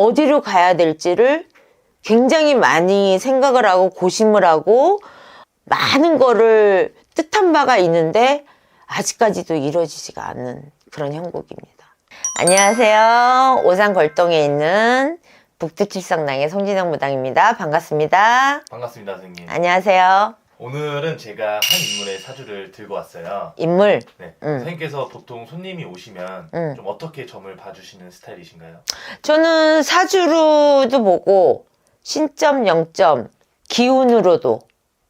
어디로 가야 될지를 굉장히 많이 생각을 하고 고심을 하고 많은 거를 뜻한 바가 있는데 아직까지도 이루어지지가 않는 그런 형국입니다. 안녕하세요. 오산 걸동에 있는 북두칠성당의 송진영 무당입니다. 반갑습니다. 반갑습니다, 선생님. 안녕하세요. 오늘은 제가 한 인물의 사주를 들고 왔어요. 인물 네. 음. 선생님께서 보통 손님이 오시면 음. 좀 어떻게 점을 봐주시는 스타일이신가요? 저는 사주로도 보고 신점, 영점, 기운으로도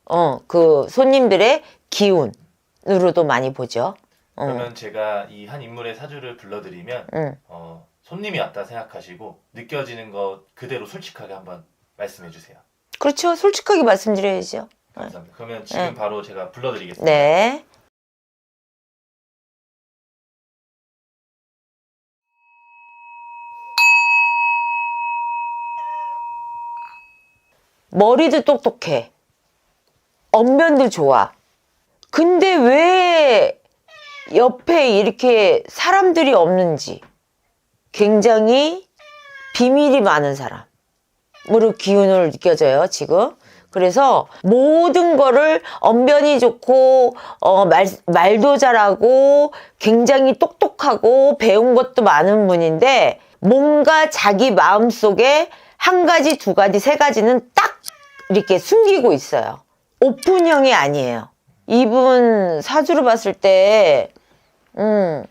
어 그 손님들의 기운으로도 많이 보죠. 어, 그러면 제가 이 한 인물의 사주를 불러드리면 응. 어, 손님이 왔다 생각하시고 느껴지는 것 그대로 솔직하게 한번 말씀해 주세요. 그렇죠. 솔직하게 말씀드려야죠. 감사합니다. 그러면 지금 네. 바로 제가 불러드리겠습니다. 네. 머리도 똑똑해. 언변도 좋아. 근데 왜 옆에 이렇게 사람들이 없는지 굉장히 비밀이 많은 사람으로 기운을 느껴져요, 지금. 그래서 모든 거를 언변이 좋고 어, 말, 말도 잘하고 굉장히 똑똑하고 배운 것도 많은 분인데 뭔가 자기 마음속에 한 가지, 두 가지, 세 가지는 딱 이렇게 숨기고 있어요. 오픈형이 아니에요. 이분 사주로 봤을 때 음,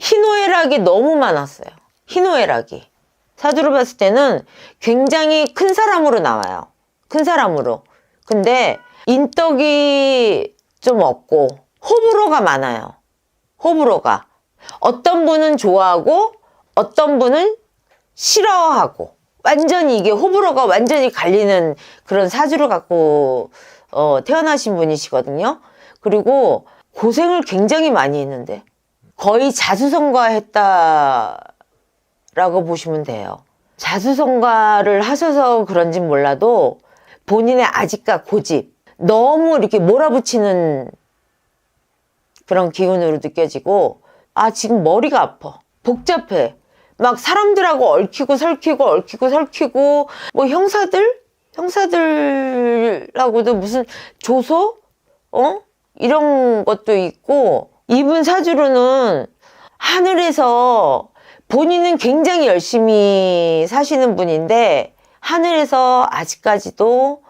희노애락이 너무 많았어요. 희노애락이. 사주로 봤을 때는 굉장히 큰 사람으로 나와요. 큰 사람으로. 근데 인덕이 좀 없고 호불호가 많아요. 호불호가. 어떤 분은 좋아하고 어떤 분은 싫어하고 완전히 이게 호불호가 완전히 갈리는 그런 사주를 갖고 어, 태어나신 분이시거든요. 그리고 고생을 굉장히 많이 했는데 거의 자수성가했다라고 보시면 돼요. 자수성가를 하셔서 그런진 몰라도 본인의 아직과 고집 너무 이렇게 몰아붙이는 그런 기운으로 느껴지고 아 지금 머리가 아파. 복잡해. 막 사람들하고 얽히고 설키고 얽히고 설키고 뭐 형사들? 형사들하고도 무슨 조소? 어? 이런 것도 있고 이분 사주로는 하늘에서 본인은 굉장히 열심히 사시는 분인데 하늘에서 아직까지도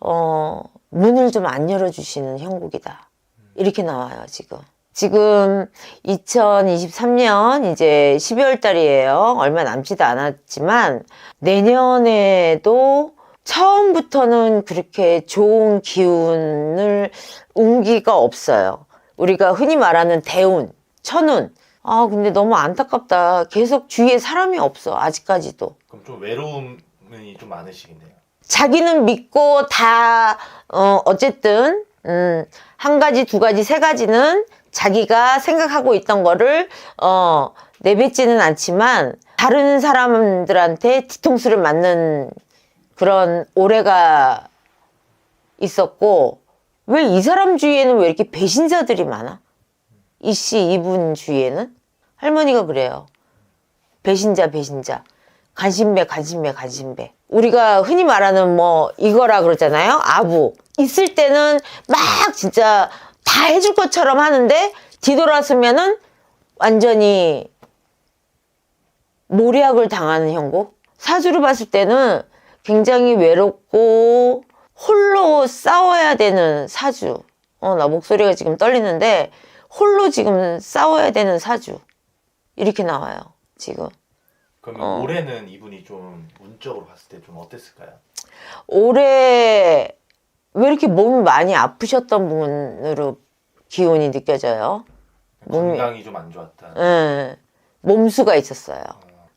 어, 문을 좀 안 열어주시는 형국이다. 이렇게 나와요, 지금. 지금 2023년 이제 12월 달이에요. 얼마 남지도 않았지만 내년에도 처음부터는 그렇게 좋은 기운을 운기가 없어요. 우리가 흔히 말하는 대운, 천운. 아, 근데 너무 안타깝다. 계속 주위에 사람이 없어, 아직까지도. 그럼 좀 외로움 이 좀 많으시겠네요. 자기는 믿고 다, 어, 어쨌든, 음, 한 가지, 두 가지, 세 가지는 자기가 생각하고 있던 거를, 어, 내뱉지는 않지만, 다른 사람들한테 뒤통수를 맞는 그런 올해가 있었고, 왜 이 사람 주위에는 왜 이렇게 배신자들이 많아? 이씨, 이분 주위에는? 할머니가 그래요. 배신자, 배신자. 간신배, 간신배, 간신배. 우리가 흔히 말하는 뭐 이거라 그러잖아요. 아부. 있을 때는 막 진짜 다 해줄 것처럼 하는데 뒤돌아서면은 완전히 모략을 당하는 형국. 사주를 봤을 때는 굉장히 외롭고 홀로 싸워야 되는 사주. 어, 나 목소리가 지금 떨리는데 홀로 지금 싸워야 되는 사주. 이렇게 나와요. 지금. 그러면 어. 올해는 이분이 좀 운적으로 봤을 때 좀 어땠을까요? 올해 왜 이렇게 몸이 많이 아프셨던 분으로 기운이 느껴져요? 건강이 좀 안 좋았다. 예, 몸수가 있었어요.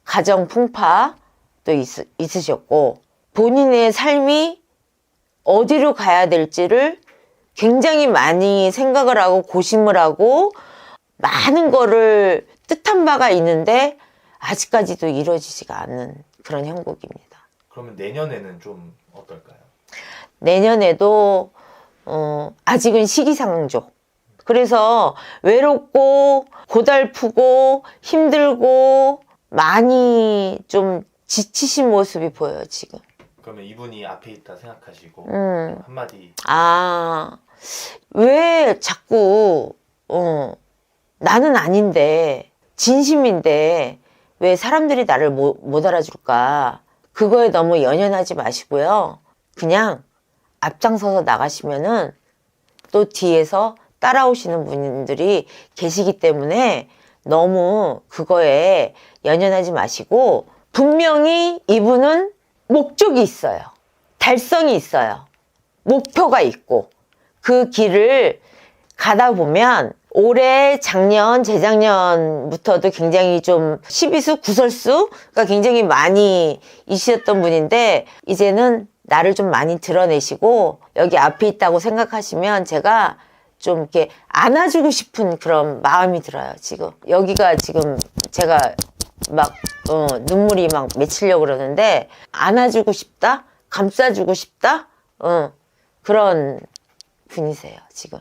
가정 풍파도 있, 있으셨고 본인의 삶이 어디로 가야 될지를 굉장히 많이 생각을 하고 고심을 하고 많은 거를 뜻한 바가 있는데 아직까지도 이루어지지가 않는 그런 형국입니다. 그러면 내년에는 좀 어떨까요? 내년에도 어, 아직은 시기상조. 그래서 외롭고 고달프고 힘들고 많이 좀 지치신 모습이 보여요, 지금. 그러면 이분이 앞에 있다 생각하시고 음. 한마디 아, 왜 자꾸, 어, 나는 아닌데, 진심인데, 왜 사람들이 나를 못, 못 알아줄까? 그거에 너무 연연하지 마시고요. 그냥 앞장서서 나가시면은 또 뒤에서 따라오시는 분들이 계시기 때문에 너무 그거에 연연하지 마시고, 분명히 이분은 목적이 있어요. 달성이 있어요. 목표가 있고 그 길을 가다 보면 올해 작년 재작년부터도 굉장히 좀 시비수 구설수가 굉장히 많이 있으셨던 분인데 이제는 나를 좀 많이 드러내시고 여기 앞에 있다고 생각하시면 제가 좀 이렇게 안아주고 싶은 그런 마음이 들어요 지금. 여기가 지금 제가 막 어, 눈물이 막 맺히려고 그러는데 안아주고 싶다? 감싸주고 싶다? 어, 그런 분이세요 지금